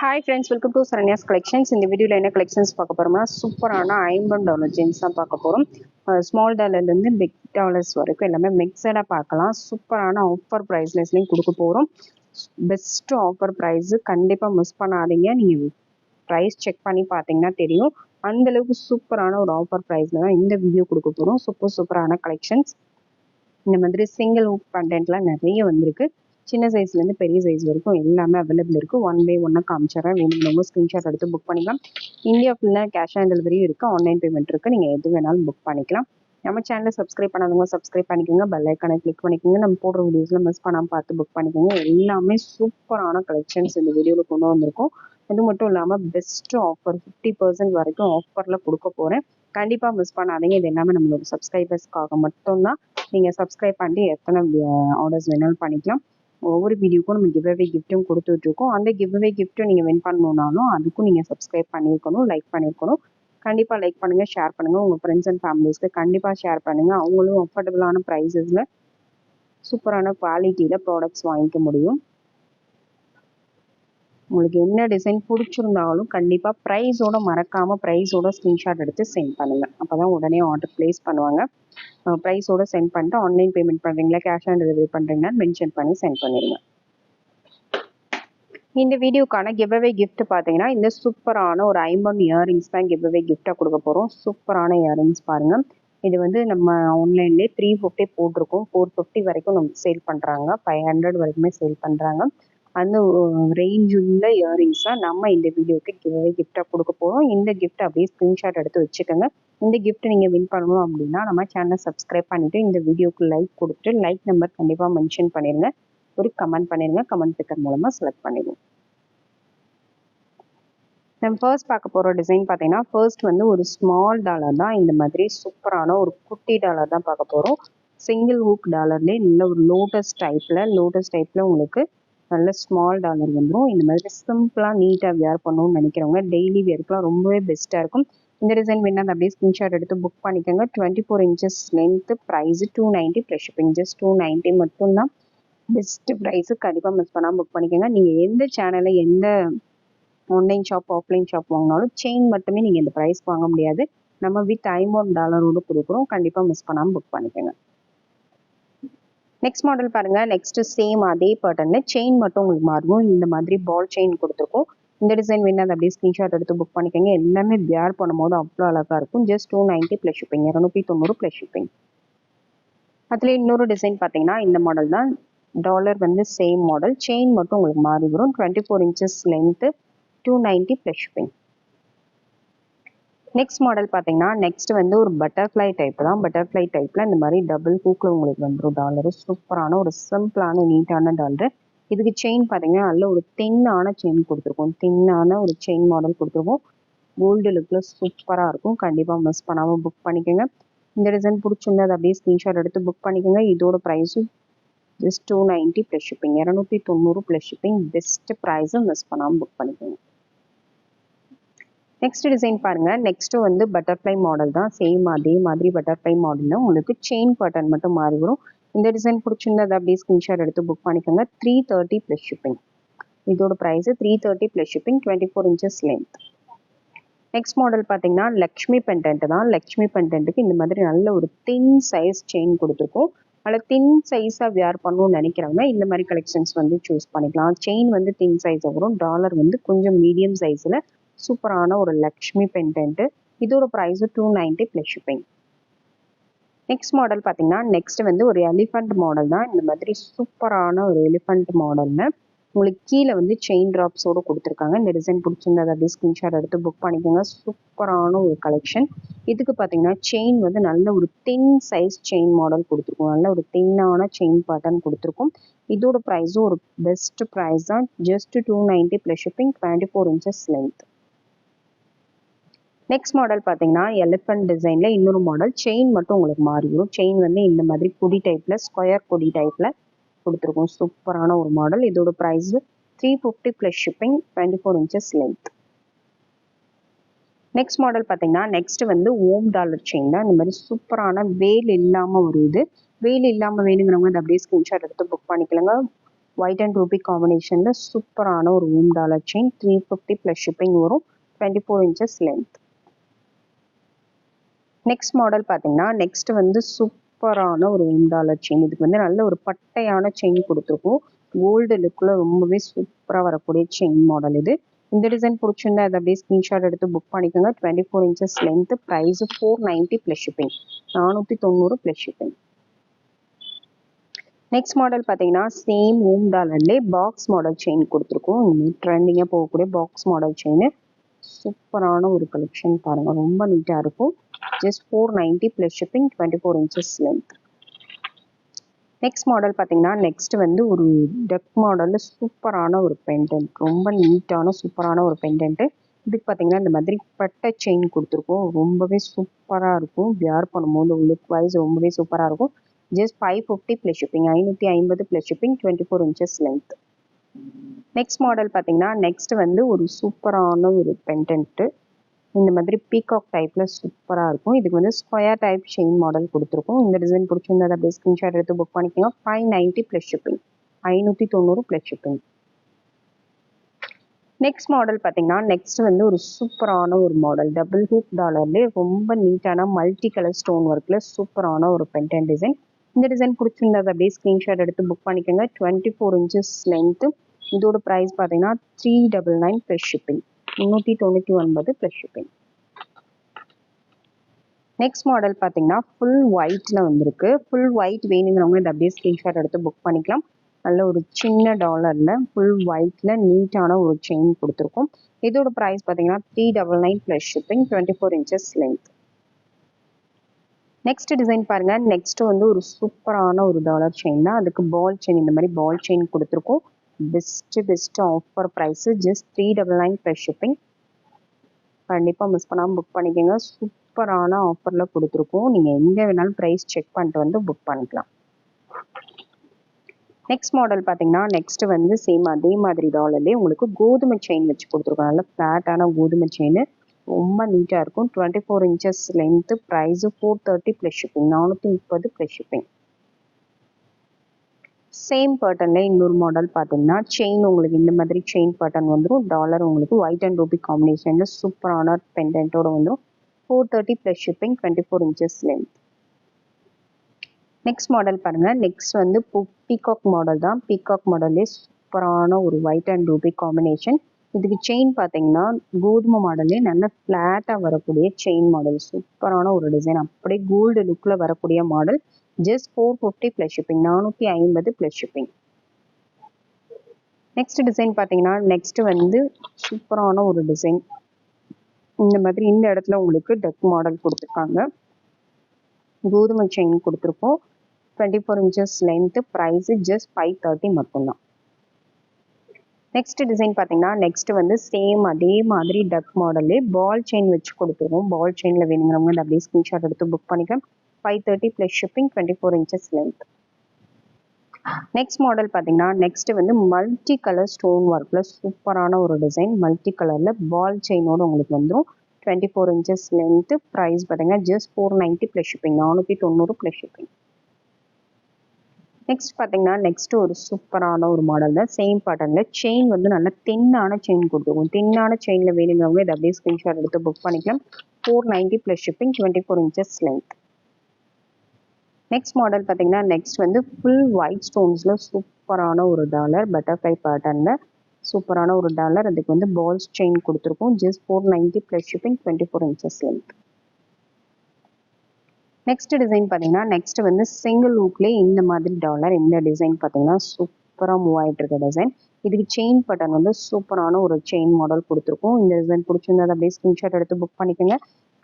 Hi friends welcome to Saranya's collections இந்த வீடியோவில் என்ன கலெக்ஷன்ஸ் பார்க்க போகிறோம்னா சூப்பரான ஐம்பன் டாலர் ஜென்ஸ் தான் பார்க்க போகிறோம் ஸ்மால் டாலர்லேருந்து பிக் டாலர்ஸ் வரைக்கும் எல்லாமே மிக்சடாக பார்க்கலாம். சூப்பரான ஆஃபர் ப்ரைஸ்லெஸ்லேயும் கொடுக்க போகிறோம் பெஸ்ட்டு ஆஃபர் ப்ரைஸு கண்டிப்பாக மிஸ் பண்ணாதீங்க. நீங்கள் ப்ரைஸ் செக் பண்ணி பார்த்தீங்கன்னா தெரியும். அந்தளவுக்கு சூப்பரான ஒரு ஆஃபர் ப்ரைஸில் தான் இந்த வீடியோ கொடுக்க போகிறோம் சூப்பர் சூப்பரான கலெக்ஷன்ஸ் இந்த மாதிரி சிங்கிள் ஹூக் கண்டென்ட்லாம் நிறைய வந்திருக்கு. சின்ன சைஸ்லேருந்து பெரிய சைஸ் வரைக்கும் எல்லாமே அவைலபிள் இருக்குது ஒன் பை ஒன்னாக காமிச்சிடறேன். வேணுங்கிறவங்க ஸ்க்ரீன்ஷாட் எடுத்து புக் பண்ணிக்கலாம். இந்தியா ஃபுல்லாக கேஷ் ஆன் டெலிவரியும் இருக்குது ஆன்லைன் பேமெண்ட் இருக்குது நீங்கள் எது வேணாலும் புக் பண்ணிக்கலாம். நம்ம சேனலை சப்ஸ்கிரைப் பண்ணாதவங்க சப்ஸ்கிரைப் பண்ணிக்கோங்க. பெல் ஐக்கானை கிளிக் பண்ணிக்கோங்க. நம்ம போடுற வீடியோஸில் மிஸ் பண்ணாமல் பார்த்து புக் பண்ணிக்கோங்க. எல்லாமே சூப்பரான கலெக்ஷன்ஸ் இந்த வீடியோவில் கொண்டு வந்திருக்கோம். அது மட்டும் இல்லாமல் பெஸ்ட் ஆஃபர் ஃபிஃப்டி பர்சன்ட் வரைக்கும் ஆஃபரில் கொடுக்க போகிறேன் கண்டிப்பாக மிஸ் பண்ணாதீங்க. இது எல்லாமே நம்மளோட சப்ஸ்கிரைபர்ஸ்க்காக மட்டும்தான். நீங்கள் சப்ஸ்கிரைப் பண்ணி எத்தனை ஆர்டர்ஸ் வேணாலும் பண்ணிக்கலாம். ஒவ்வொரு வீடியோக்கும் நம்ம கிவ்வே கிஃப்ட்டும் கொடுத்துட்ருக்கோம் அந்த கிவ்வே கிஃப்ட்டும் நீங்கள் வின் பண்ணணுன்னாலும் அதுக்கும் நீங்கள் சப்ஸ்கிரைப் பண்ணியிருக்கணும் லைக் பண்ணியிருக்கணும். கண்டிப்பாக லைக் பண்ணுங்கள் ஷேர் பண்ணுங்கள் உங்கள் ஃப்ரெண்ட்ஸ் அண்ட் ஃபேமிலிஸ்க்கு கண்டிப்பாக ஷேர் பண்ணுங்கள் அவங்களும் அஃபோர்டபுளான ப்ரைஸஸில் சூப்பரான குவாலிட்டியில் ப்ராடக்ட்ஸ் வாங்கிக்க முடியும். உங்களுக்கு என்ன டிசைன் பிடிச்சிருந்தாலும் கண்டிப்பாக ப்ரைஸோட மறக்காமல் ப்ரைஸோட ஸ்க்ரீன்ஷாட் எடுத்து சென்ட் பண்ணுங்கள் அப்போ தான் உடனே ஆர்டர் ப்ளேஸ் பண்ணுவாங்க. ப்ரைஸோட சென்ட் பண்ணிட்டு ஆன்லைன் பேமெண்ட் பண்ணுறீங்களா கேஷ் ஆன் டெலிவரி பண்ணுறீங்கன்னா மென்ஷன் பண்ணி சென்ட் பண்ணிடுங்க இந்த வீடியோக்கான கிவ்அவே கிஃப்ட் பார்த்தீங்கன்னா இந்த சூப்பரான ஒரு ஐம்பன் இயரிங்ஸ் தான் கிவ்அவே கிஃப்டாக கொடுக்க போகிறோம் சூப்பரான இயரிங்ஸ் பாருங்கள் இது வந்து நம்ம ஆன்லைன்லேயே த்ரீ ஃபிஃப்டி போட்டிருக்கோம். ஃபோர் ஃபிஃப்டி வரைக்கும் நம்ம சேல் பண்ணுறாங்க ஃபைவ் ஹண்ட்ரட் வரைக்குமே சேல் பண்ணுறாங்க அந்த ரேஞ்ச் உள்ள இயரிங்ஸாக நம்ம இந்த வீடியோக்கு கிவ்வே கிஃப்டாக கொடுக்க போகிறோம் இந்த கிஃப்ட் அப்படியே ஸ்க்ரீன்ஷாட் எடுத்து வச்சுக்கோங்க. இந்த கிஃப்ட் நீங்கள் வின் பண்ணணும் அப்படின்னா நம்ம சேனலை சப்ஸ்கிரைப் பண்ணிவிட்டு இந்த வீடியோக்கு லைக் கொடுத்துட்டு லைக் நம்பர் கண்டிப்பாக மென்ஷன் பண்ணிடுங்க ஒரு கமெண்ட் பண்ணிடுங்க கமெண்ட் பிக்கர் மூலமாக செலக்ட் பண்ணிடுங்க நம்ம ஃபர்ஸ்ட் பார்க்க போகிற டிசைன் பார்த்தீங்கன்னா ஃபர்ஸ்ட் வந்து ஒரு ஸ்மால் டாலர் தான். இந்த மாதிரி சூப்பரான ஒரு குட்டி டாலர் தான் பார்க்க போகிறோம் சிங்கிள் ஹூக் டாலர்லேயே நல்ல ஒரு லோட்டஸ் டைப்பில் லோட்டஸ் டைப்பில் உங்களுக்கு நல்ல ஸ்மால் டாலர் வந்துடும் இந்த மாதிரி சிம்பிளாக நீட்டாக வியர் பண்ணணும்னு நினைக்கிறவங்க டெய்லி வியர்க்குலாம் ரொம்பவே பெஸ்ட்டாக இருக்கும். இந்த டிசைன் வேணால் அப்படியே ஸ்க்ரீன்ஷாட் எடுத்து புக் பண்ணிக்கோங்க. Twenty four inches length price two ninety plus shipping just two ninety மட்டும்தான். பெஸ்ட்டு ப்ரைஸு கண்டிப்பாக மிஸ் பண்ணாமல் புக் பண்ணிக்கோங்க. நீங்கள் எந்த சேனலில் எந்த ஆன்லைன் ஷாப் ஆஃப்லைன் ஷாப் வாங்கினாலும் செயின் மட்டுமே நீங்கள் இந்த ப்ரைஸ் வாங்க முடியாது. நம்ம வித் ஐம்பது டாலரோடு கொடுக்குறோம். கண்டிப்பாக மிஸ் பண்ணாமல் புக் பண்ணிக்கோங்க. நெக்ஸ்ட் மாடல் பாருங்கள் நெக்ஸ்ட்டு சேம் அதே பேட்டர்னு செயின் மட்டும் உங்களுக்கு மாறும். இந்த மாதிரி பால் செயின் கொடுத்துருக்கோம். இந்த டிசைன் வேணும் அதை அப்படியே ஸ்க்ரீன்ஷாட் எடுத்து புக் பண்ணிக்கோங்க. எல்லாமே பேர் பண்ணும்போது அவ்வளோ அழகாக இருக்கும். Just two ninety plus shipping இரநூத்தி தொண்ணூறு ப்ளஸ் ஷிப்பிங் அதில் இன்னொரு டிசைன் பார்த்தீங்கன்னா இந்த மாடல் தான். டாலர் வந்து சேம் மாடல் செயின் மட்டும் உங்களுக்கு மாறி வரும். Twenty four inches length two ninety plus shipping next model பார்த்தீங்கன்னா நெக்ஸ்ட் வந்து ஒரு பட்டர்ஃப்ளை டைப் தான். பட்டர்ஃப்ளை டைப்பில் இந்த மாதிரி டபுள் ஹூக்கில் உங்களுக்கு வந்துடும் டாலரு சூப்பரான ஒரு சிம்பிளான நீட்டான டாலரு இதுக்கு செயின் பார்த்தீங்கன்னா நல்ல ஒரு தின்னான செயின் கொடுத்துருக்கோம். தின்னான ஒரு செயின் மாடல் கொடுத்துருக்கோம். கோல்டு லுக்கில் சூப்பராக இருக்கும். கண்டிப்பாக மிஸ் பண்ணாமல் புக் பண்ணிக்கோங்க. இந்த டிசைன் பிடிச்சிருந்தா அதை அப்படியே ஸ்க்ரீன்ஷாட் எடுத்து புக் பண்ணிக்கோங்க. இதோட ப்ரைஸும் just two ninety plus shipping இரநூத்தி தொண்ணூறு ப்ளஸ் ஷிப்பிங் பெஸ்ட் ப்ரைஸும் மிஸ் பண்ணாமல் புக் பண்ணிக்கோங்க. நெக்ஸ்ட் டிசைன் பாருங்க. நெக்ஸ்ட் வந்து பட்டர்ஃப்ளை மாடல் தான். சேம் அதே மாதிரி பட்டர்ஃப்ளை மாடலில் உங்களுக்கு செயின் பட்டன் மட்டும் மாறி வரும். இந்த டிசைன் பிடிச்சிருந்தா அதை அப்படியே ஸ்க்ரீன்ஷாட் எடுத்து புக் பண்ணிக்கோங்க. த்ரீ தேர்ட்டி ப்ளஸ் ஷிப்பிங் இதோட price three thirty plus shipping twenty four inches length next model பார்த்தீங்கன்னா லக்ஷ்மி பெண்டன்ட் தான் லக்ஷ்மி பெண்டன்ட்டுக்கு இந்த மாதிரி நல்ல ஒரு தின் சைஸ் செயின் கொடுத்துருக்கோம். அதில் தின் சைஸாக வியர் பண்ணணும்னு நினைக்கிறவங்க இந்த மாதிரி கலெக்ஷன்ஸ் வந்து சூஸ் பண்ணிக்கலாம். செயின் வந்து தின் சைஸாக வரும். டாலர் வந்து கொஞ்சம் மீடியம் சைஸில் சூப்பரான ஒரு லக்ஷ்மி பெண்டன்ட்டு இதோட price two ninety plus shipping next model பார்த்தீங்கன்னா நெக்ஸ்ட் வந்து ஒரு எலிஃபண்ட் மாடல் தான். இந்த மாதிரி சூப்பரான ஒரு எலிஃபண்ட் மாடலில் உங்களுக்கு கீழே வந்து செயின் ட்ராப்ஸோடு கொடுத்துருக்காங்க. இந்த டிசைன் பிடிச்சிருந்தது அப்படியே ஸ்க்ரீன்ஷாட் எடுத்து புக் பண்ணிக்கோங்க. சூப்பரான ஒரு கலெக்ஷன் இதுக்கு பார்த்தீங்கன்னா செயின் வந்து நல்ல ஒரு தின் சைஸ் செயின் மாடல் கொடுத்துருக்கோம். நல்ல ஒரு தின்னான செயின் பேட்டர்ன் கொடுத்துருக்கோம். இதோட ப்ரைஸும் ஒரு பெஸ்ட் ப்ரைஸ் தான். Just two ninety plus shipping twenty four inches length next model பார்த்தீங்கன்னா எலிஃபண்ட் டிசைனில் இன்னொரு மாடல் செயின் மட்டும் உங்களுக்கு மாறி வரும் செயின் வந்து இந்த மாதிரி கொடி டைப்பில் ஸ்கொயர் கொடி டைப்பில் கொடுத்துருக்கோம். சூப்பரான ஒரு மாடல் இதோட price three fifty plus shipping twenty four inches length next model பார்த்தீங்கன்னா நெக்ஸ்ட் வந்து ஓம் டாலர் செயின் தான். இந்த மாதிரி சூப்பரான வேல் இல்லாமல் ஒரு இது. வேல் இல்லாமல் வேணுங்கிறவங்க அதை அப்படியே ஸ்க்ரீன்ஷாட் எடுத்து புக் பண்ணிக்கலாங்க. ஒயிட் அண்ட் ரூபி காம்பினேஷனில் சூப்பரான ஒரு Om dollar chain three fifty plus shipping வரும். Twenty four inches length next model பார்த்தீங்கன்னா நெக்ஸ்ட் வந்து சூப்பரான ஒரு ஓம் டாலர் செயின் இதுக்கு வந்து நல்ல ஒரு பட்டையான செயின் கொடுத்துருக்கோம். கோல்டு லுக்கில் ரொம்பவே சூப்பராக வரக்கூடிய செயின் மாடல் இது. இந்த டிசைன் பிடிச்சிருந்தா அதை அப்படியே ஸ்க்ரீன்ஷாட் எடுத்து புக் பண்ணிக்கோங்க. Twenty four inches length price four ninety plus shipping நானூற்றி தொண்ணூறு ப்ளஸ் ஷிப்பிங் நெக்ஸ்ட் மாடல் பார்த்தீங்கன்னா சேம் ஓம் டாலர்லே பாக்ஸ் மாடல் செயின் கொடுத்துருக்கோம். ட்ரெண்டிங்காக போகக்கூடிய பாக்ஸ் மாடல் செயின் சூப்பரான ஒரு கலெக்ஷன் பாருங்கள் ரொம்ப நீட்டாக இருக்கும். Just four ninety plus shipping twenty four inches length next model பார்த்தீங்கன்னா நெக்ஸ்ட் வந்து ஒரு டெக் மாடலில் சூப்பரான ஒரு பெண்டன்ட் ரொம்ப நீட்டான சூப்பரான ஒரு பெண்டன்ட்டு இதுக்கு பார்த்தீங்கன்னா இந்த மாதிரி பட்டை செயின் கொடுத்துருக்கோம். ரொம்பவே சூப்பராக இருக்கும். வியர் பண்ணும்போது லுக் வைஸ் ரொம்பவே சூப்பராக இருக்கும். Just five fifty plus shipping ஐநூற்றி ஐம்பது plus shipping twenty four inches length next model பார்த்தீங்கன்னா நெக்ஸ்ட் வந்து ஒரு சூப்பரான ஒரு பெண்டன்ட்டு இந்த மாதிரி பீகாக் டைப்பில் சூப்பராக இருக்கும். இதுக்கு வந்து ஸ்கொயர் டைப் செயின் மாடல் கொடுத்துருக்கோம். இந்த டிசைன் பிடிச்சிருந்தா அப்படியே ஸ்க்ரீன்ஷாட் எடுத்து புக் பண்ணிக்கோங்க ஃபைவ் நைன்ட்டி ப்ளஸ் ஷிப்பிங் ஐநூற்றி தொண்ணூறு ப்ளஸ் ஷிப்பிங் நெக்ஸ்ட் மாடல் பார்த்தீங்கன்னா நெக்ஸ்ட் வந்து ஒரு சூப்பரான ஒரு மாடல் டபுள் ஹூப் டாலர்லேயே ரொம்ப நீட்டான மல்டி கலர் ஸ்டோன் ஒர்க்கில் சூப்பரான ஒரு பென்டன் டிசைன் இந்த டிசைன் பிடிச்சிருந்தா அப்படியே ஸ்க்ரீன்ஷாட் எடுத்து புக் பண்ணிக்கோங்க. டுவெண்ட்டி ஃபோர் இன்ச்சஸ் லென்த்து இதோட ப்ரைஸ் பார்த்தீங்கன்னா three double nine plus shipping முந்நூற்றி தொண்ணூற்றி ஒன்பது ப்ளஸ் ஷிப்பிங் நெக்ஸ்ட் மாடல் பார்த்தீங்கன்னா ஃபுல் ஒயிட்டில் வந்திருக்கு. ஃபுல் ஒயிட் வேணுங்கிறவங்க இதை அப்படியே ஸ்க்ரீன்ஷாட் எடுத்து புக் பண்ணிக்கலாம். நல்ல ஒரு சின்ன டாலரில் ஃபுல் ஒயிட்டில் நீட்டான ஒரு செயின் கொடுத்துருக்கோம். இதோட ப்ரைஸ் பார்த்தீங்கன்னா three double nine plus shipping twenty four inches length next design பாருங்க. நெக்ஸ்ட் வந்து ஒரு சூப்பரான ஒரு டாலர் செயின் தான். அதுக்கு பால் செயின் இந்த மாதிரி பால் செயின் கொடுத்துருக்கோம். Best best offer price just three double nine plus shipping கண்டிப்பாக மிஸ் பண்ணாமல் புக் பண்ணிக்கோங்க. சூப்பரான ஆஃபரில் கொடுத்துருக்கோம். நீங்கள் எங்கே வேணாலும் ப்ரைஸ் செக் பண்ணிட்டு வந்து புக் பண்ணிக்கலாம். நெக்ஸ்ட் மாடல் பார்த்தீங்கன்னா நெக்ஸ்ட் வந்து சேம் அதே மாதிரி டாலர்லேயே உங்களுக்கு கோதுமை செயின் வச்சு கொடுத்துருக்கோம். நல்ல ஃப்ளாட்டான கோதுமை செயின் ரொம்ப நீட்டாக இருக்கும். Twenty four inches length price four thirty plus shipping நானூற்றி முப்பது ப்ளஸ் ஷிப்பிங் சேம் பேட்டர்னில் இன்னொரு மாடல் பார்த்தீங்கன்னா செயின் உங்களுக்கு இந்த மாதிரி செயின் பேட்டர்ன் வந்துடும் டாலர் உங்களுக்கு ஒயிட் அண்ட் ரூபி காம்பினேஷனில் சூப்பரான பெண்டன்ட்டோட வந்துடும் four thirty plus shipping twenty four inches length next model பாருங்கள் நெக்ஸ்ட் வந்து பீகாக் மாடல் தான். பீகாக் மாடல்லே சூப்பரான ஒரு ஒயிட் அண்ட் ரூபி காம்பினேஷன் இதுக்கு செயின் பார்த்தீங்கன்னா கோதுமை மாடல்லே நல்ல ஃப்ளாட்டாக வரக்கூடிய செயின் மாடல் சூப்பரான ஒரு டிசைன் அப்படியே கோல்டு லுக்கில் வரக்கூடிய model just four fifty plus shipping நானூற்றி ஐம்பது ப்ளஸ் ஷிப்பிங் நெக்ஸ்ட் டிசைன் பார்த்தீங்கன்னா நெக்ஸ்ட் வந்து சூப்பரான ஒரு டிசைன் இந்த மாதிரி இந்த இடத்துல உங்களுக்கு டக் மாடல் கொடுத்துருக்காங்க. கோதுமை செயின் கொடுத்துருக்கோம். Twenty four inches length price just five thirty மட்டும்தான். நெக்ஸ்ட் டிசைன் பார்த்தீங்கன்னா நெக்ஸ்ட் வந்து சேம் அதே மாதிரி டக் மாடலு பால் செயின் வச்சு கொடுத்துருவோம். பால் செயினில் வேணுங்கிறவங்க அப்படியே ஸ்க்ரீன்ஷாட் எடுத்து புக் பண்ணிக்கலாம். Five thirty plus shipping twenty four inches length next model பார்த்தீங்கன்னா நெக்ஸ்ட் வந்து மல்டி கலர் ஸ்டோன் ஒர்க்கில் சூப்பரான ஒரு டிசைன் மல்டி கலரில் பால் செயினோட உங்களுக்கு வந்துடும் twenty four inches length price பார்த்தீங்கன்னா just four ninety plus shipping நானூற்றி தொண்ணூறு ப்ளஸ் ஷிப்பிங் நெக்ஸ்ட் பார்த்தீங்கன்னா நெக்ஸ்ட் ஒரு சூப்பரான ஒரு மாடல் தான். சேம் பேட்டர்னில் செயின் வந்து நல்ல தின்னான செயின் கொடுத்துருக்கும். தின்னான செயினில் வேணுங்கிறவங்க இதை அப்படியே ஸ்க்ரீன்ஷாட் எடுத்து புக் பண்ணிக்கலாம். Four ninety plus shipping twenty four inches length next model பார்த்தீங்கன்னா நெக்ஸ்ட் வந்து ஃபுல் ஒயிட் ஸ்டோன்ஸில் சூப்பரான ஒரு டாலர் பட்டர்ஃப்ளை பேட்டர்னில் சூப்பரான ஒரு டாலர் அதுக்கு வந்து பால்ஸ் செயின் கொடுத்துருக்கோம். Just four ninety plus shipping twenty four inches length next design பார்த்தீங்கன்னா நெக்ஸ்ட் வந்து சிங்கிள் ஹூக்லேயே இந்த மாதிரி டாலர் இந்த டிசைன் பார்த்தீங்கன்னா சூப்பராக மூவ் ஆகிட்டு இருக்க டிசைன் இதுக்கு செயின் பட்டன் வந்து சூப்பரான ஒரு செயின் மாடல் கொடுத்துருக்கோம். இந்த டிசைன் பிடிச்சிருந்தா அப்படியே ஸ்கிரீன்ஷாட் எடுத்து புக் பண்ணிக்கோங்க.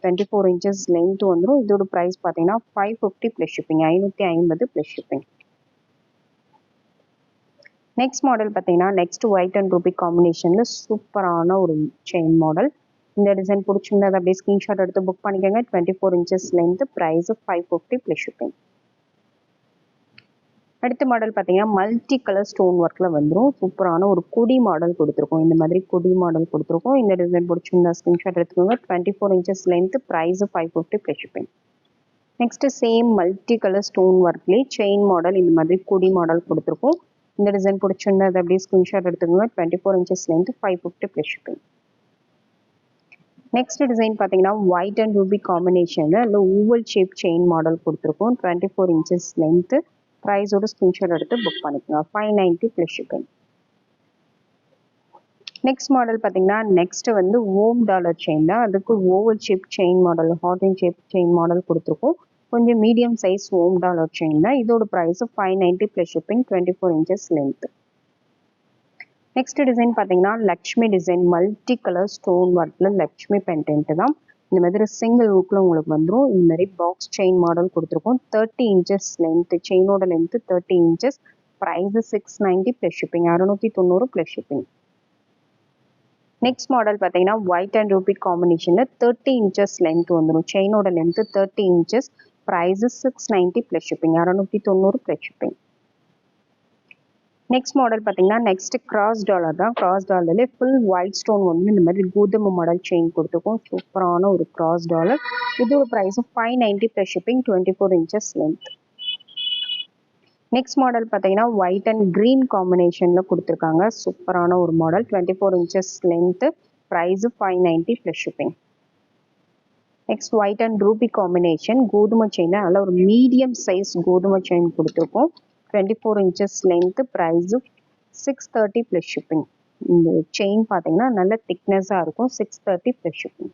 டுவெண்ட்டி ஃபோர் இன்ச்சஸ் லென்த் வந்துடும் இதோட ப்ரைஸ் பார்த்தீங்கன்னா ஃபைவ் ஃபிஃப்டி ப்ளஸ் ஷிப்பிங் ஐநூற்றி ஐம்பது ப்ளஸ் ஷிப்பிங் நெக்ஸ்ட் மாடல் பார்த்தீங்கன்னா நெக்ஸ்ட் ஒயிட் அண்ட் ரூபி காம்பினேஷனில் சூப்பரான ஒரு செயின் மாடல் இந்த டிசைன் பிடிச்சிருந்தா அப்படியே ஸ்க்ரீன்ஷாட் எடுத்து புக் பண்ணிக்கோங்க. Twenty four inches length price five fifty plus shipping அடுத்த மாடல் பார்த்தீங்கன்னா மல்டி கலர் ஸ்டோன் ஒர்க்கில் வந்துடும் சூப்பரான ஒரு கொடி மாடல் கொடுத்துருக்கோம். இந்த மாதிரி கொடி மாடல் கொடுத்துருக்கோம். இந்த டிசைன் பிடிச்சிருந்தா ஸ்கிரீன்ஷாட் எடுத்துக்கோங்க. Twenty four inches length price five fifty plus shipping next same multi colour stone ஒர்க்லேயே chain model இந்த மாதிரி கொடி மாடல் கொடுத்துருக்கோம். இந்த டிசைன் பிடிச்சிருந்தா அதை அப்படியே ஸ்கிரீன்ஷாட் எடுத்துக்கோங்க. Twenty four inches length five fifty plus shipping next design பார்த்தீங்கன்னா ஒயிட் அண்ட் ரூபி காம்பினேஷனில் இல்லை ஊவல் ஷேப் செயின் மாடல் கொடுத்துருக்கோம். டுவெண்ட்டி ஃபோர் இன்ச்சஸ் லென்த்து ப்ரைஸோட ஸ்க்ரீன்ஷாட் எடுத்து புக் பண்ணிக்கோங்க. Five ninety plus shipping next model பார்த்தீங்கன்னா நெக்ஸ்ட் வந்து ஓம் டாலர் செயின் தான். அதுக்கு oval shape chain model heart and shape chain model கொடுத்துருக்கோம். கொஞ்சம் medium size Om dollar chain தான். இதோட price five ninety plus shipping twenty four inches length next design பார்த்தீங்கன்னா Lakshmi design multi colour stone ஒர்க்கில் Lakshmi pendant தான். இந்த மாதிரி single ஊக்கில் உங்களுக்கு வந்துடும் இந்த மாதிரி பாக்ஸ் செயின் மாடல் கொடுத்துருக்கோம். Thirty inches length செயினோட length thirty inches price six ninety plus shipping அறுநூற்றி தொண்ணூறு ப்ளஸ் ஷிப்பிங் நெக்ஸ்ட் மாடல் பார்த்தீங்கன்னா ஒயிட் அண்ட் ரூபி காம்பினேஷனில் தேர்ட்டி இன்ச்சஸ் லென்த் வந்துடும் செயினோட length thirty inches price six ninety plus shipping அறநூற்றி தொண்ணூறு plus shipping next model பார்த்தீங்கன்னா next cross dollar தான். Cross டாலர்லேயே ஃபுல் ஒயிட் ஸ்டோன் வந்து இந்த மாதிரி கோதுமை மாடல் செயின் கொடுத்துருக்கோம் சூப்பரான ஒரு கிராஸ் டாலர் இதோட price five ninety plus shipping twenty four inches length next model பார்த்தீங்கன்னா ஒயிட் அண்ட் க்ரீன் காம்பினேஷனில் கொடுத்துருக்காங்க. சூப்பரான ஒரு model twenty four inches length price five ninety plus shipping next white and ruby combination கோதுமை chain அதில் ஒரு medium size கோதுமை chain கொடுத்துருக்கோம். Twenty four inches length price six thirty plus shipping இந்த செயின் பார்த்தீங்கன்னா நல்ல திக்னஸாக இருக்கும். சிக்ஸ் தேர்ட்டி ப்ளஸ் ஷிப்பிங்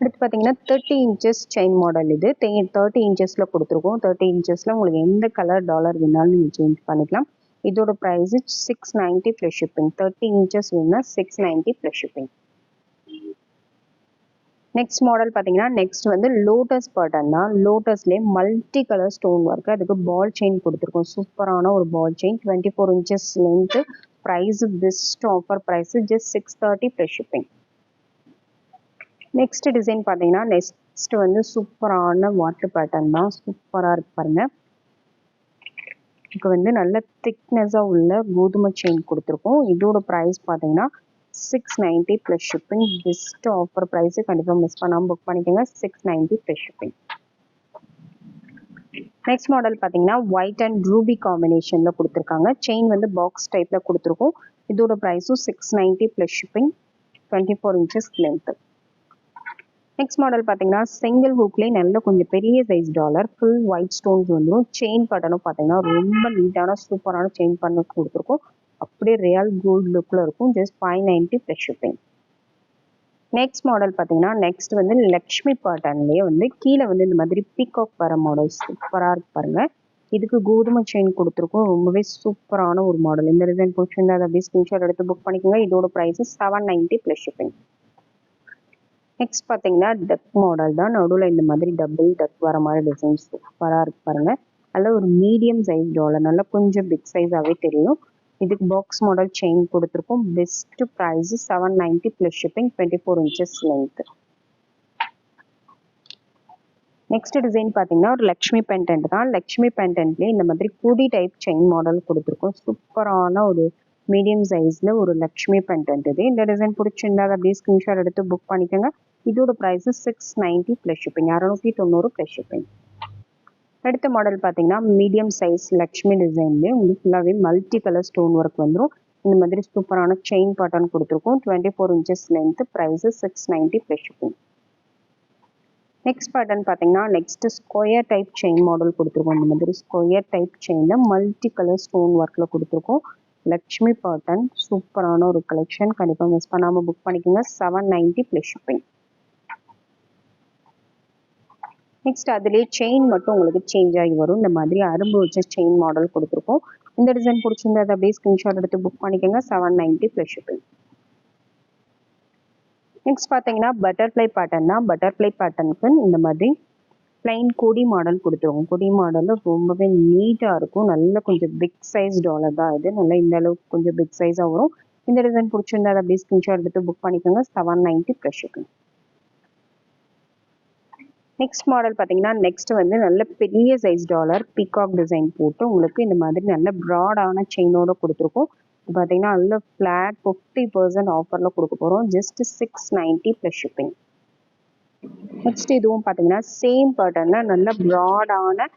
அடுத்து பார்த்தீங்கன்னா தேர்ட்டி இன்ச்சஸ் செயின் மாடல் இது. தேர்ட்டி இன்ச்சஸில் கொடுத்துருக்கோம். தேர்ட்டி இன்ச்சஸில் உங்களுக்கு எந்த கலர் டாலர் வேணாலும் நீங்கள் சேஞ்ச் பண்ணிக்கலாம். இதோட price six ninety plus shipping thirty inches வேணும்னா six ninety plus shipping next model பார்த்தீங்கன்னா நெக்ஸ்ட் வந்து லோட்டஸ் பேட்டர்ன் தான். லோட்டஸ்லேயே மல்டி கலர் ஸ்டோன் ஒர்க் அதுக்கு பால் செயின் கொடுத்துருக்கோம். சூப்பரான ஒரு ball chain twenty four inches length price best offer price just six thirty plus shipping next design பார்த்தீங்கன்னா next வந்து சூப்பரான வாட்டர் பேட்டர்ன் தான். சூப்பராக இருக்கு பாருங்க. இதுக்கு வந்து நல்ல திக்னஸாக உள்ள கோதுமை செயின் கொடுத்துருக்கோம். இதோட ப்ரைஸ் பார்த்தீங்கன்னா six ninety plus shipping best offer price கண்டிப்பாக மிஸ் பண்ணாமல் புக் பண்ணிக்கோங்க. Six ninety plus shipping next model பார்த்தீங்கன்னா ஒயிட் அண்ட் ரூபி காம்பினேஷனில் கொடுத்துருக்காங்க. செயின் வந்து பாக்ஸ் டைப்பில் கொடுத்துருக்கோம். இதோட ப்ரைஸும் six ninety plus shipping twenty four inches length next model பார்த்தீங்கன்னா சிங்கிள் ஹூக்லேயே நல்ல கொஞ்சம் பெரிய size dollar full white stones வந்துடும் செயின் பட்டனும் பார்த்தீங்கன்னா ரொம்ப நீட்டான சூப்பரான செயின் பண்ண கொடுத்துருக்கோம். அப்படியே ரியல் கோல்டு லுக்கில் இருக்கும். Just five ninety plus shipping next model பார்த்தீங்கன்னா நெக்ஸ்ட் வந்து லக்ஷ்மி பாட்டன்லேயே வந்து கீழே வந்து இந்த மாதிரி பீகாக் வர மாடல் சூப்பராக இருக்கு பாருங்கள் இதுக்கு கோதுமை செயின் கொடுத்துருக்கோம். ரொம்பவே சூப்பரான ஒரு மாடல் இந்த டிசைன் பிடிச்சிருந்தா அதை அப்படியே ஸ்க்ரீன்ஷாட் எடுத்து புக் பண்ணிக்கோங்க. இதோட price seven ninety plus shipping next பார்த்தீங்கன்னா டக் மாடல் தான். நடுவில் இந்த மாதிரி டபுள் டக் வர மாதிரி டிசைன் சூப்பராக இருக்கு பாருங்கள் அதில் ஒரு மீடியம் சைஸ் டாலர் நல்லா கொஞ்சம் பிக் சைஸாகவே தெரியும். இதுக்கு பாக்ஸ் மாடல் செயின் கொடுத்துருக்கோம். Best price seven ninety plus shipping twenty four inches length next design பார்த்தீங்கன்னா ஒரு லக்ஷ்மி பென்டென்ட் தான். லக்ஷ்மி பென்டென்ட்லேயே இந்த மாதிரி குடி டைப் செயின் மாடல் கொடுத்துருக்கோம். சூப்பரான ஒரு மீடியம் சைஸில் ஒரு லக்ஷ்மி பென்டென்ட் இது. இந்த டிசைன் பிடிச்சிருந்தா அதை அப்படியே ஸ்க்ரீன்ஷாட் எடுத்து புக் பண்ணிக்கோங்க. இதோட price six ninety plus shipping அறநூற்றி தொண்ணூறு ப்ளஸ் ஷிப்பிங் அடுத்த மாடல் பார்த்தீங்கன்னா மீடியம் சைஸ் லக்ஷ்மி டிசைன்லேயே உங்களுக்கு ஃபுல்லாகவே மல்டி கலர் ஸ்டோன் ஒர்க் வந்துடும் இந்த மாதிரி சூப்பரான செயின் பேட்டர்ன் கொடுத்துருக்கோம். Twenty four inches length price six ninety plus shipping next pattern பார்த்தீங்கன்னா next square type chain model கொடுத்துருக்கோம். இந்த மாதிரி ஸ்கொயர் டைப் செயினில் மல்டி கலர் ஸ்டோன் ஒர்க்கில் கொடுத்துருக்கோம். லக்ஷ்மி பேட்டர்ன் சூப்பரான ஒரு கலெக்ஷன் கண்டிப்பாக மிஸ் பண்ணாமல் புக் பண்ணிக்கோங்க. Seven ninety plus shipping next அதுலேயே செயின் மட்டும் உங்களுக்கு சேஞ்ச் ஆகி வரும். இந்த மாதிரி அரும்பு வச்ச செயின் மாடல் கொடுத்துருக்கோம். இந்த டிசைன் பிடிச்சிருந்தா அதை அப்படியே ஸ்க்ரீன்ஷாட் எடுத்து புக் பண்ணிக்கோங்க. Seven ninety plus shipping next பார்த்தீங்கன்னா பட்டர்ஃப்ளை பேட்டர்னா பட்டர்ஃப்ளை பேட்டர்னுக்கு இந்த மாதிரி பிளைன் கொடி மாடல் கொடுத்துருவோம். கொடி மாடலில் ரொம்பவே நீட்டாக இருக்கும். நல்ல கொஞ்சம் பிக் சைஸ் டாலர் தான் இது. நல்லா இந்த அளவுக்கு கொஞ்சம் பிக் சைஸாக வரும். இந்த டிசைன் பிடிச்சிருந்தா அதை அப்படியே ஸ்க்ரீன்ஷாட் எடுத்து புக் பண்ணிக்கோங்க. Seven ninety plus shipping next model பார்த்தீங்கன்னா நெக்ஸ்ட் வந்து நல்ல பெரிய சைஸ் டாலர் பீகாக் டிசைன் போட்டு உங்களுக்கு இந்த மாதிரி நல்ல ப்ராடான செயினோட கொடுத்துருக்கோம். இது பார்த்தீங்கன்னா நல்ல ஃப்ளாட் ஃபிஃப்டி பர்சன்ட் ஆஃபரில் கொடுக்க போகிறோம் just six ninety plus shipping next இதுவும் பார்த்தீங்கன்னா சேம் பேட்டர்னில் நல்ல ப்ராடான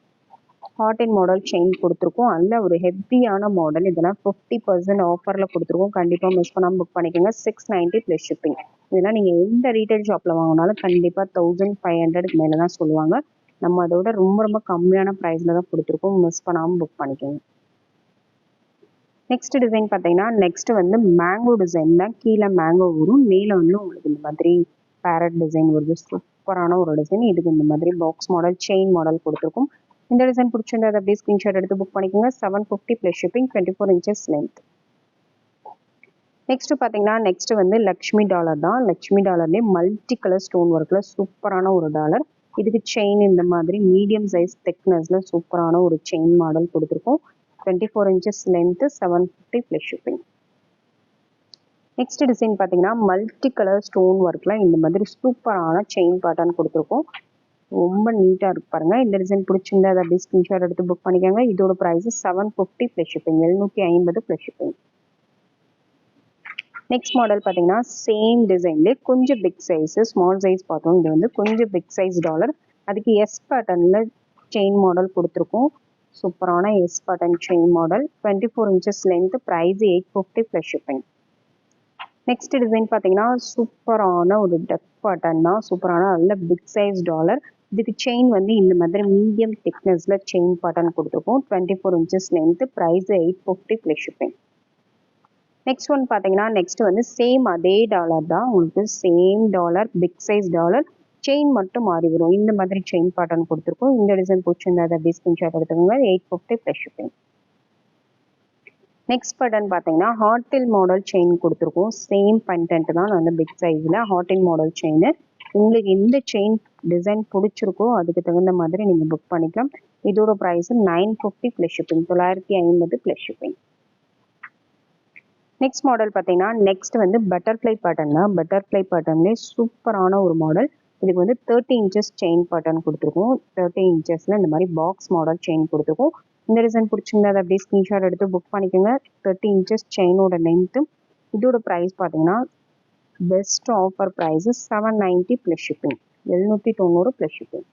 ஹாட் அண்ட் மாடல் செயின் கொடுத்துருக்கோம். நல்ல ஒரு ஹெவியான மாடல் இதெல்லாம் ஃபிஃப்டி பர்சன்ட் ஆஃபரில் கொடுத்துருக்கோம். கண்டிப்பாக மிஸ் பண்ணாமல் புக் பண்ணிக்கோங்க. சிக்ஸ் நைன்ட்டி ப்ளஸ் ஷிப்பிங் இதெல்லாம் நீங்கள் எந்த ரீட்டைல் ஷாப்பில் வாங்கினாலும் கண்டிப்பாக தௌசண்ட் ஃபைவ் ஹண்ட்ரடுக்கு மேலே தான் சொல்லுவாங்க. நம்ம அதோட ரொம்ப ரொம்ப கம்மியான ப்ரைஸில் தான் கொடுத்துருக்கோம். மிஸ் பண்ணாமல் புக் பண்ணிக்கோங்க. நெக்ஸ்ட் டிசைன் பார்த்தீங்கன்னா நெக்ஸ்ட் வந்து மேங்கோ டிசைன் தான். கீழே மேங்கோ வரும் மேலே வந்து உங்களுக்கு இந்த மாதிரி பேரட் டிசைன் வருது. சூப்பரான ஒரு டிசைன் இதுக்கு இந்த மாதிரி பாக்ஸ் மாடல் செயின் மாடல் கொடுத்துருக்கும். இந்த டிசைன் பிடிச்சிருந்தா அதை அப்படியே ஸ்க்ரீன்ஷாட் எடுத்து புக் பண்ணிக்கோங்க. Seven fifty plus shipping twenty four inches length next பார்த்தீங்கன்னா நெக்ஸ்ட் வந்து லக்ஷ்மி டாலர் தான். லக்ஷ்மி டாலர்லேயே மல்டி கலர் ஸ்டோன் ஒர்க்கில் சூப்பரான ஒரு டாலர். இதுக்கு செயின் இந்த மாதிரி மீடியம் சைஸ் திக்னஸில் சூப்பரான ஒரு செயின் மாடல் கொடுத்துருக்கோம். Twenty four inches length seven fifty plus shipping next design பார்த்தீங்கன்னா மல்டி கலர் ஸ்டோன் ஒர்க்கில் இந்த மாதிரி சூப்பரான செயின் பேட்டர்ன் கொடுத்துருக்கோம். ரொம்ப நீட்டாக இருக்கு பாருங்க. இந்த டிசைன் பிடிச்சிருந்தா அதை அப்படியே ஸ்க்ரீன்ஷாட் எடுத்து புக் பண்ணிக்கோங்க. இதோட price seven fifty plus shipping எழுநூற்றி ஐம்பது ப்ளஸ் ஷிப்பிங் நெக்ஸ்ட் மாடல் பார்த்தீங்கன்னா சேம் டிசைன்லேயே கொஞ்சம் பிக் சைஸு ஸ்மால் சைஸ் பார்த்தோம். இது வந்து கொஞ்சம் பிக் சைஸ் டாலர் அதுக்கு எஸ் பேட்டர்னில் செயின் மாடல் கொடுத்துருக்கோம். சூப்பரான S pattern chain model twenty four inches length price eight fifty plus shipping next design பார்த்தீங்கன்னா சூப்பரான ஒரு டக் பட்டன் தான். சூப்பரான நல்ல பிக் சைஸ் டாலர் இதுக்கு செயின் வந்து இந்த மாதிரி மீடியம் திக்னஸில் செயின் பட்டன் கொடுத்துருக்கோம். Twenty four inches length price eight fifty plus shipping next one பார்த்தீங்கன்னா நெக்ஸ்ட் வந்து சேம் அதே டாலர் தான். உங்களுக்கு same dollar big size dollar chain மட்டும் மாறி வரும். இந்த மாதிரி செயின் பேட்டர்ன் கொடுத்துருக்கோம். இந்த டிசைன் பிடிச்சிருந்தா அதை அப்படியே ஸ்கிரீன்ஷாட் எடுத்துக்கோங்க. Eight fifty plus shipping next pattern பார்த்தீங்கன்னா ஹாட்டில் மாடல் செயின் கொடுத்துருக்கோம். சேம் கண்டென்ட் தான் வந்து பிக் சைஸில் ஹாட்டில் மாடல் செயின் உங்களுக்கு எந்த செயின் டிசைன் பிடிச்சிருக்கோ அதுக்கு தகுந்த மாதிரி நீங்கள் புக் பண்ணிக்கலாம். இதோட price nine fifty plus shipping தொள்ளாயிரத்தி ஐம்பது ப்ளஸ் ஷிப்பிங் நெக்ஸ்ட் மாடல் பார்த்தீங்கன்னா நெக்ஸ்ட் வந்து பட்டர்ஃப்ளை பேட்டர்ன் தான். பட்டர்ஃப்ளை பேட்டர்ன்லேயே சூப்பரான ஒரு மாடல் இதுக்கு வந்து தேர்ட்டி இன்ச்சஸ் செயின் பேட்டர்ன் கொடுத்துருக்கோம். தேர்ட்டி இன்ச்சஸில் இந்த மாதிரி பாக்ஸ் மாடல் செயின் கொடுத்துருக்கோம். இந்த டிசைன் பிடிச்சிருந்தா அதை அப்படியே ஸ்க்ரீன்ஷாட் எடுத்து புக் பண்ணிக்கோங்க. தேர்ட்டி இன்ச்சஸ் செயினோட லென்த்து இதோட ப்ரைஸ் பார்த்தீங்கன்னா best offer price seven ninety plus shipping எழுநூற்றி தொண்ணூறு ப்ளஸ் ஷிப்பிங்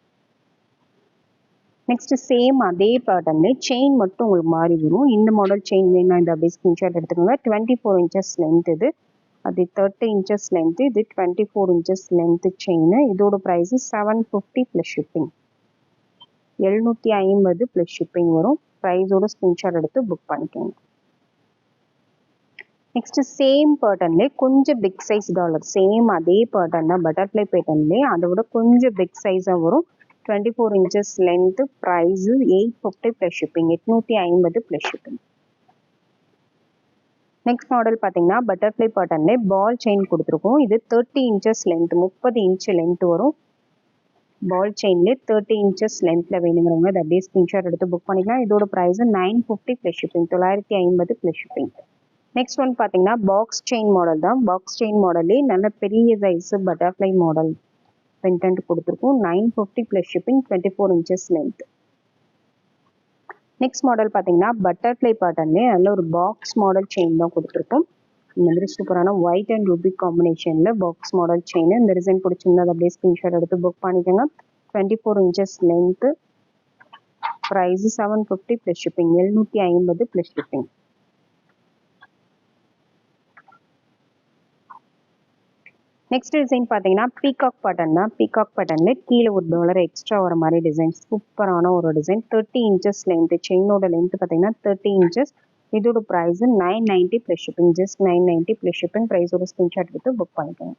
நெக்ஸ்ட் சேம் அதே பேட்டர்னு செயின் மட்டும் உங்களுக்கு மாறி வரும் இந்த மாடல் செயின் வேணும் இந்த அப்படியே ஸ்கிரீன்ஷாட் எடுத்துக்கோங்க. டுவெண்ட்டி ஃபோர் இன்ச்சஸ் லென்த் இது. அது தேர்ட்டி இன்ச்சஸ் லென்த்து இது twenty four inches length chain இதோட price seven fifty plus shipping எழுநூற்றி ஐம்பது ப்ளஸ் ஷிப்பிங் வரும். ப்ரைஸோட ஸ்கிரீன்ஷாட் எடுத்து புக் பண்ணிக்கோங்க. நெக்ஸ்ட் சேம் பேட்டர்ன்லேயே கொஞ்சம் பிக் சைஸ் டாலர் சேம் அதே பேட்டர்ன் தான். பட்டர்ஃப்ளை பேட்டர்ன்லேயே அதை விட கொஞ்சம் பிக் சைஸாக வரும். Twenty four inches length price eight fifty plus shipping எட்நூற்றி ஐம்பது ப்ளஸ் ஷிப்பிங் நெக்ஸ்ட் மாடல் பார்த்தீங்கன்னா பட்டர்ஃப்ளை பட்டன்லே பால் செயின் கொடுத்துருக்கோம். இது தேர்ட்டி இன்ச்சஸ் லென்த் முப்பது இன்ச் லென்த் வரும். பால் செயின்லேயே தேர்ட்டி இன்ச்சஸ் லென்த்தில் வேணுங்கிறவங்க அதை அப்படியே ஸ்க்ரீன்ஷாட் எடுத்து புக் பண்ணிக்கலாம். இதோட price nine fifty plus shipping தொள்ளாயிரத்தி ஐம்பது ப்ளஸ் ஷிப்பிங் நெக்ஸ்ட் ஒன் பார்த்தீங்கன்னா பாக்ஸ் செயின் மாடல் தான். பாக்ஸ் செயின் மாடல்லே நல்ல பெரிய சைஸு பட்டர்ஃப்ளை மாடல் பென்டென்ட் கொடுத்துருக்கோம். Nine fifty plus shipping twenty four inches length next model பார்த்தீங்கன்னா பட்டர்ஃப்ளை பேட்டர்ன்லேயே நல்ல ஒரு பாக்ஸ் மாடல் செயின் தான் கொடுத்துருக்கோம். இந்த மாதிரி சூப்பரான ஒயிட் அண்ட் ரூபி காம்பினேஷனில் பாக்ஸ் மாடல் செயின் இந்த டிசைன் பிடிச்சிருந்தா அதை அப்படியே ஸ்க்ரீன்ஷாட் எடுத்து புக் பண்ணிக்கோங்க. Twenty four inches length price seven fifty plus shipping எழுநூற்றி ஐம்பது ப்ளஸ் ஷிப்பிங் நெக்ஸ்ட் டிசைன் பார்த்தீங்கன்னா பீகாக் பட்டன் தான். பீகாக் பட்டனில் கீழே ஒரு டாலர் எக்ஸ்ட்ரா வர மாதிரி டிசைன் சூப்பரான ஒரு டிசைன் தேர்ட்டி இன்ச்சஸ் லென்த்து செயினோட லென்த் பார்த்தீங்கன்னா தேர்ட்டி இன்ச்சஸ் இதோட price nine ninety plus shipping just nine ninety plus shipping ப்ரைஸோட screenshot எடுத்து புக் பண்ணிக்கோங்க.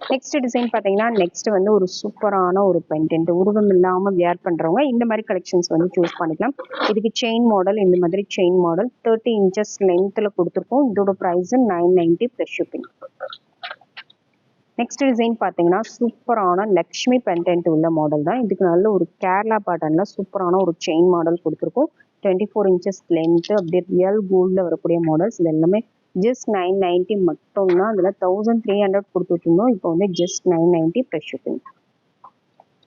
நெக்ஸ்ட் டிசைன் பார்த்தீங்கன்னா நெக்ஸ்ட் வந்து ஒரு சூப்பரான ஒரு பென்டென்ட் உருவம் இல்லாமல் வியர் பண்ணுறவங்க இந்த மாதிரி கலெக்ஷன்ஸ் வந்து சூஸ் பண்ணிக்கலாம். இதுக்கு செயின் மாடல் இந்த மாதிரி செயின் மாடல் தேர்ட்டி இன்ச்சஸ் லென்த்தில் கொடுத்துருக்கோம். இதோட price nine ninety plus shipping next design பார்த்தீங்கன்னா சூப்பரான லக்ஷ்மி பென்டென்ட் உள்ள மாடல் தான். இதுக்கு நல்ல ஒரு கேரளா பேட்டர்னில் சூப்பரான ஒரு செயின் மாடல் கொடுத்துருக்கோம். டுவெண்ட்டி ஃபோர் இன்ச்சஸ் லென்த்து அப்படியே ரியல் கோல்டில் வரக்கூடிய மாடல்ஸ் இது எல்லாமே ஜஸ்ட் நைன் நைன்ட்டி மட்டும்தான். அதில் தௌசண்ட் த்ரீ ஹண்ட்ரட் கொடுத்துட்ருந்தோம் இப்போ வந்து just nine ninety plus shipping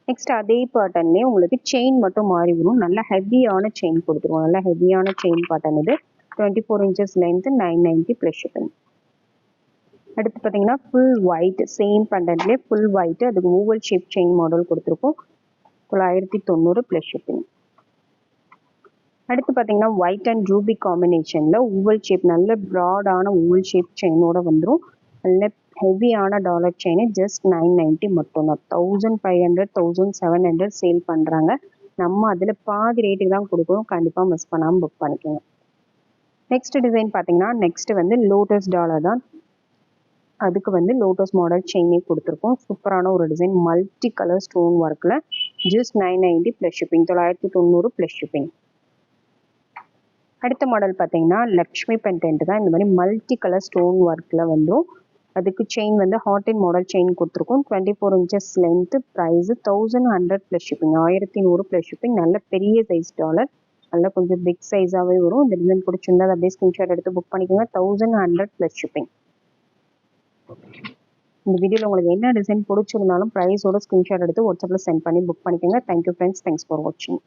next அதே பேட்டர்ன்லேயே உங்களுக்கு செயின் மட்டும் மாறி வரும். நல்ல ஹெவியான செயின் கொடுத்துருவோம் நல்ல ஹெவியான செயின் பேட்டர்ன் இது. Twenty four inches length nine ninety plus shipping அடுத்து பார்த்தீங்கன்னா ஃபுல் ஒயிட் சேம் பண்டன்ட்லேயே ஃபுல் ஒயிட் அதுக்கு ஓவல் ஷேப் செயின் மாடல் கொடுத்துருக்கோம். தொள்ளாயிரத்தி தொண்ணூறு ப்ளஸ் ஷிப்பிங் அடுத்து பார்த்தீங்கன்னா ஒயிட் அண்ட் ரூபி காம்பினேஷனில் ஊவல் ஷேப் நல்ல ப்ராடான ஊவல் ஷேப் செயினோட வந்துடும் நல்ல ஹெவியான dollar chain just nine ninety மட்டும்தான் thousand five hundred thousand seven hundred sale பண்ணுறாங்க நம்ம அதில் பாதி ரேட்டுக்கு தான் கொடுக்குறோம் கண்டிப்பாக மிஸ் பண்ணாமல் புக் பண்ணிக்கோங்க. நெக்ஸ்ட் டிசைன் பார்த்தீங்கன்னா நெக்ஸ்ட் வந்து லோட்டஸ் டாலர் தான். அதுக்கு வந்து லோட்டஸ் மாடல் செயினே கொடுத்துருக்கோம். சூப்பரான ஒரு டிசைன் மல்டி கலர் ஸ்டோன் ஒர்க்கில் just nine ninety plus shipping தொள்ளாயிரத்தி தொண்ணூறு ப்ளஸ் ஷிப்பிங் அடுத்த மாடல் பார்த்தீங்கன்னா லக்ஷ்மி பென்டென்ட் தான். இந்த மாதிரி மல்டி கலர் ஸ்டோன் ஒர்க்கில் வந்துடும் அதுக்கு செயின் வந்து ஹாட் அண்ட் மாடல் செயின் கொடுத்துருக்கோம். Twenty four inches length price thousand hundred plus shipping ஆயிரத்தி நூறு ப்ளஸ் ஷிப்பிங் நல்ல பெரிய சைஸ் டாலர் நல்லா கொஞ்சம் பிக் சைஸாகவே வரும். இந்த டிசைன் பிடிச்சிருந்தா அதை அப்படியே ஸ்கிரீன்ஷாட் எடுத்து புக் பண்ணிக்கோங்க. தௌசண்ட் ஹண்ட்ரட் ப்ளஸ் ஷிப்பிங் இந்த வீடியோவில் உங்களுக்கு என்ன டிசைன் பிடிச்சிருந்தாலும் ப்ரைஸோட ஸ்க்ரீன்ஷாட் எடுத்து வாட்ஸ்அப்பில் சென்ட் பண்ணி புக் பண்ணிக்கோங்க. தேங்க்யூ ஃப்ரெண்ட்ஸ் தேங்க்ஸ் ஃபார் வாட்சிங்